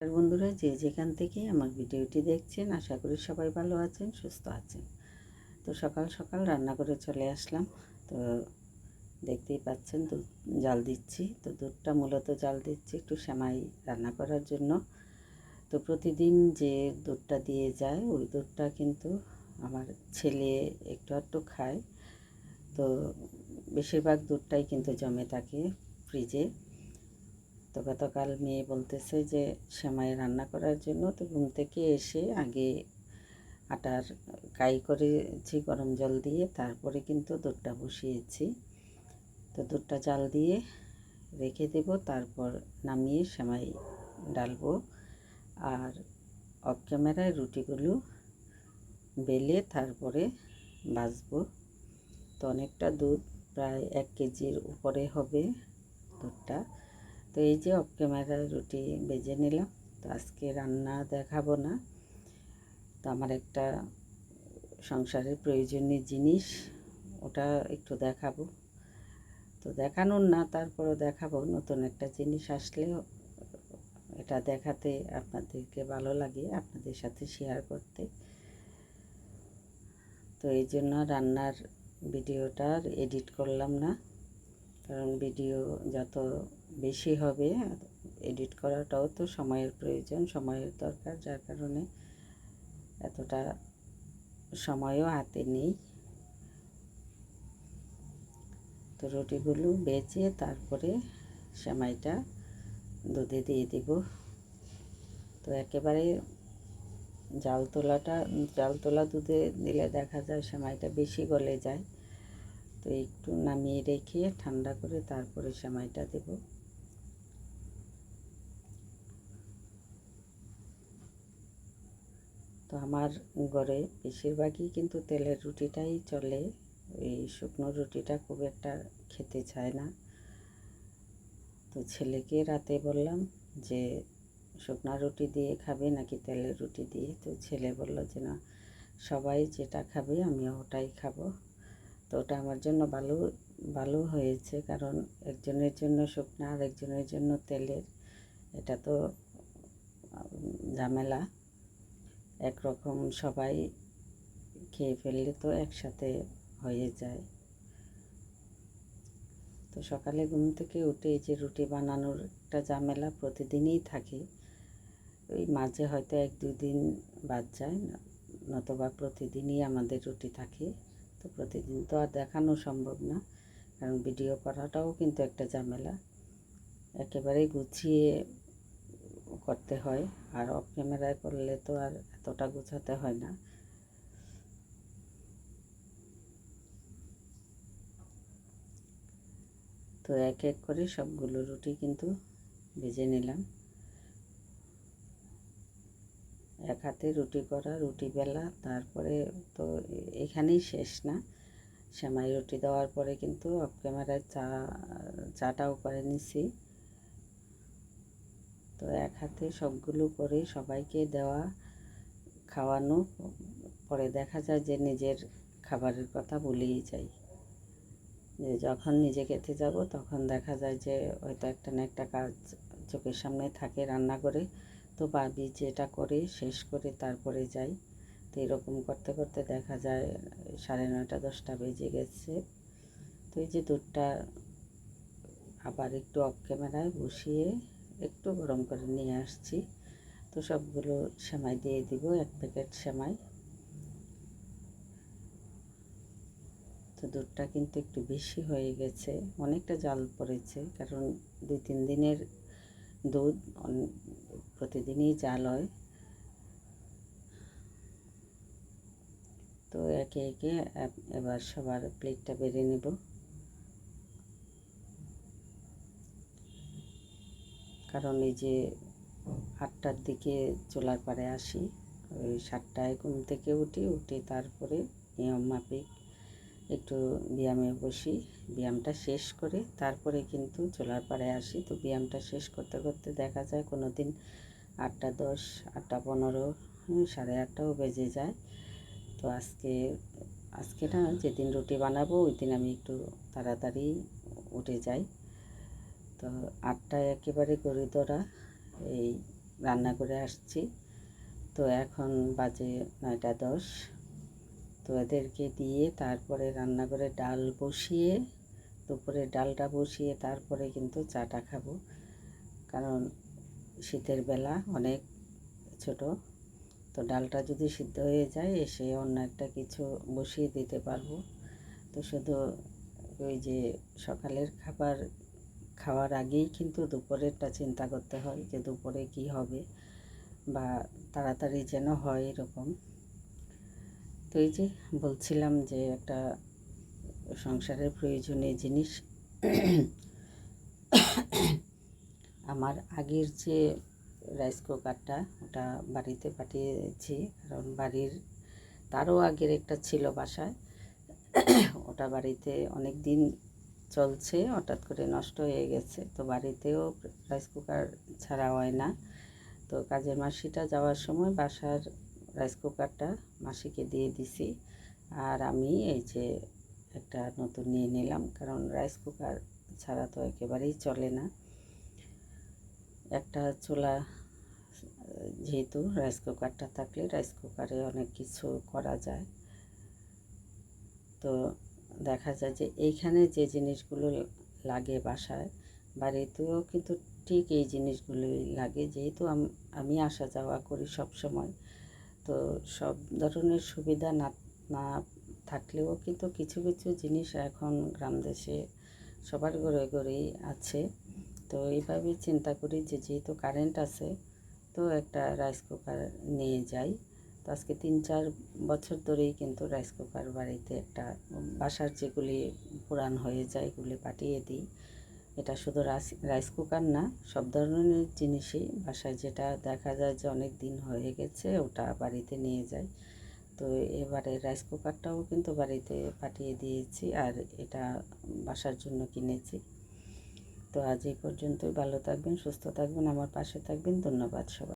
বন্ধুরা, যে যেখান থেকে আমার ভিডিওটি দেখছেন, আশা করি সবাই ভালো আছেন, সুস্থ আছেন। তো সকাল সকাল রান্না করে চলে আসলাম। তো দেখতেই পাচ্ছেন, দুধ জাল দিচ্ছি। তো দুধটা মূলত জাল দিচ্ছি একটু সেমাই রান্না করার জন্য। তো প্রতিদিন যে দুধটা দিয়ে যায়, ওই দুধটা কিন্তু আমার ছেলে একটু একটু খায়। তো বেশিরভাগ দুধটাই কিন্তু জমে থাকে ফ্রিজে। তো গতকাল মেয়ে বলতেছে যে, সেমাই রান্না করার জন্য তো ঘুম থেকে এসে আগে আটার কাই করেছি, গরম জল দিয়ে, তারপরে কিন্তু দুধটা বসিয়েছি। তো দুধটা জাল দিয়ে রেখে দেব, তারপর নামিয়ে সেমাই ডালবো। আর অফ ক্যামেরায় রুটিগুলো বেলে তারপরে বাজবো তো অনেকটা দুধ প্রায় এক কেজির উপরে হবে দুধটা। তো এই যে অফ ক্যামেরায় রুটি বেজে নিলাম। তো আজকে রান্না দেখাবো না। তো আমার একটা সংসারের প্রয়োজনীয় জিনিস, ওটা একটু দেখাবো। তো দেখানোর না, তারপরও দেখাবো। নতুন একটা জিনিস আসলে এটা দেখাতে আপনাদেরকে ভালো লাগে, আপনাদের সাথে শেয়ার করতে। তো এই জন্য রান্নার ভিডিওটা এডিট করলাম না। কারণ ভিডিও যত বেশি হবে, এডিট করাটাও তো সময়ের প্রয়োজন, সময়ের দরকার, যার কারণে এতটা সময়ও হাতে নেই। তো রুটিগুলো বেচে তারপরে সেমাইটা দুধে দিয়ে দিব। তো একেবারে জাল তোলাটা, জাল তোলা দুধে দিলে দেখা যায় সেমাইটা বেশি গলে যায়। তো একটু নামিয়ে রেখে ঠান্ডা করে তারপরে সেমাইটা দেব। তো আমার ঘরে বেশিরভাগই কিন্তু তেলের রুটিটাই চলে। এই শুকনো রুটিটা খুব একটা খেতে চায় না। তো ছেলেকে রাতে বললাম যে, শুকনো রুটি দিয়ে খাবে নাকি তেলের রুটি দিয়ে? তো ছেলে বলল যে, না, সবাই যেটা খাবে আমি ওটাই খাব। তো ওটা আমার জন্য ভালো ভালো হয়েছে। কারণ একজনের জন্য শুকনো আর একজনের জন্য তেলের, এটা তো ঝামেলা। একরকম সবাই খেয়ে ফেললে তো একসাথে হয়ে যায়। তো সকালে ঘুম থেকে উঠে যে রুটি বানানোর একটা ঝামেলা প্রতিদিনই থাকে। ওই মাঝে হয়তো এক দুই দিন বাদ যায়, নতবা প্রতিদিনই আমাদের রুটি থাকে। তো প্রতিদিন তো আর দেখানো সম্ভব না। কারণ ভিডিও করাটাও কিন্তু একটা ঝামেলা। একেবারেই গুছিয়ে করতে হয়। আর অফ ক্যামেরায় করলে তো আর এতটা গুছাতে হয় না। তো এক এক করে সবগুলো রুটি কিন্তু ভেজে নিলাম। এক হাতে রুটি করা, রুটি বেলা, তারপরে তো এখানেই শেষ না। সেমাই রুটি দেওয়ার পরে কিন্তু অফ ক্যামেরায় চা, চাটাও করে নিছি। তো এক হাতে সবগুলো করে সবাইকে দেওয়া, খাওয়ানো, পরে দেখা যায় যে নিজের খাবারের কথা ভুলেই যাই। যে যখন নিজে খেতে যাব, তখন দেখা যায় যে হয়তো একটা না একটা কাজ চোখের সামনে থাকে রান্না করে। তো ভাবি যেটা করে শেষ করে তারপরে যাই। তো এরকম করতে করতে দেখা যায়, সাড়ে নয়টা, দশটা বেজে গেছে। তো এই যে দুধটা আবার একটু অফ ক্যামেরায় বসিয়ে একটু গরম করে নিয়ে আসছি। তো সবগুলো সেমাই দিয়ে দিব, এক প্যাকেট সেমাই। তো দুধটা কিন্তু একটু বেশি হয়ে গেছে, অনেকটা জাল পড়েছে, কারণ দুই, তিন দিনের দুধ প্রতিদিনই জাল হয়। তো একে একে এবার সবার প্লেটটা বেড়ে নেব। কারণ এই যে আটটার দিকে চোলার পারে আসি, ওই সাতটায় ঘুম থেকে উঠি, উঠে তারপরে নিয়ম মাফিক একটু ব্যায়ামে বসি, ব্যায়ামটা শেষ করে তারপরে কিন্তু চোলার পাড়ে আসি। তো ব্যায়ামটা শেষ করতে করতে দেখা যায় কোনো দিন আটটা দশ, আটটা পনেরো সাড়ে আটটাও বেজে যায়। তো আজকে আজকে না যেদিন রুটি বানাবো ওই দিন আমি একটু তাড়াতাড়ি উঠে যাই। তো আটটায় একেবারে গড়ি ধরা এই রান্না করে আসছি। তো এখন বাজে নয়টা দশ। তো এদেরকে দিয়ে তারপরে রান্না করে ডাল বসিয়ে, দুপুরে ডালটা বসিয়ে তারপরে কিন্তু চাটা খাব। কারণ শীতের বেলা অনেক ছোট, তো ডালটা যদি সিদ্ধ হয়ে যায় এসে অন্য একটা কিছু বসিয়ে দিতে পারব। তো শুধু ওই যে সকালের খাবার খাওয়ার আগেই কিন্তু দুপুরেরটা চিন্তা করতে হয় যে দুপুরে কি হবে বা তাড়াতাড়ি যেন হয় এরকম। তো এই যে বলছিলাম যে একটা সংসারের প্রয়োজনীয় জিনিস, আমার আগের যে রাইস কুকারটা ওটা বাড়িতে পাঠিয়েছি, কারণ বাড়ির তারও আগের একটা ছিল বাসায়। ওটা বাড়িতে অনেক দিন চলছে, হঠাৎ করে নষ্ট হয়ে গেছে। তো বাড়িতেও রাইস কুকার ছাড়া হয় না। তো কাজের মাসিটা যাওয়ার সময় বাসার রাইস কুকারটা মাসিকে দিয়ে দিছি। আর আমি এই যে একটা নতুন নিয়ে নিলাম, কারণ রাইস কুকার ছাড়া তো একেবারেই চলে না। একটা চুলা, যেহেতু রাইস কুকারটা থাকলে রাইস কুকারে অনেক কিছু করা যায়। তো দেখা যায় যে এইখানে যে জিনিসগুলো লাগে বাসায়, বাড়িতেও কিন্তু ঠিক এই জিনিসগুলোই লাগে। যেহেতু আমি আসা যাওয়া করি সব সময় তো সব ধরনের সুবিধা না না থাকলেও কিন্তু কিছু কিছু জিনিস এখন গ্রাম দেশে সবার ঘরে ঘরেই আছে। তো এইভাবে চিন্তা করি যে যেহেতু কারেন্ট আছে, তো একটা রাইস কুকার নিয়ে যাই। তো আজকে তিন, চার বছর ধরেই কিন্তু রাইস কুকার বাড়িতে একটা বাসার যেগুলি পুরান হয়ে যায়, এগুলি পাঠিয়ে দিই। এটা শুধু রাইস কুকার না, সব ধরনের জিনিসই বাসায় যেটা দেখা যায় যে অনেক দিন হয়ে গেছে, ওটা বাড়িতে নিয়ে যায় তো এবারে রাইস কুকারটাও কিন্তু বাড়িতে পাঠিয়ে দিয়েছি আর এটা বাসার জন্য কিনেছি। তো আজ এই পর্যন্তই, ভালো থাকবেন, সুস্থ থাকবেন, আমার পাশে থাকবেন, ধন্যবাদ সবাই।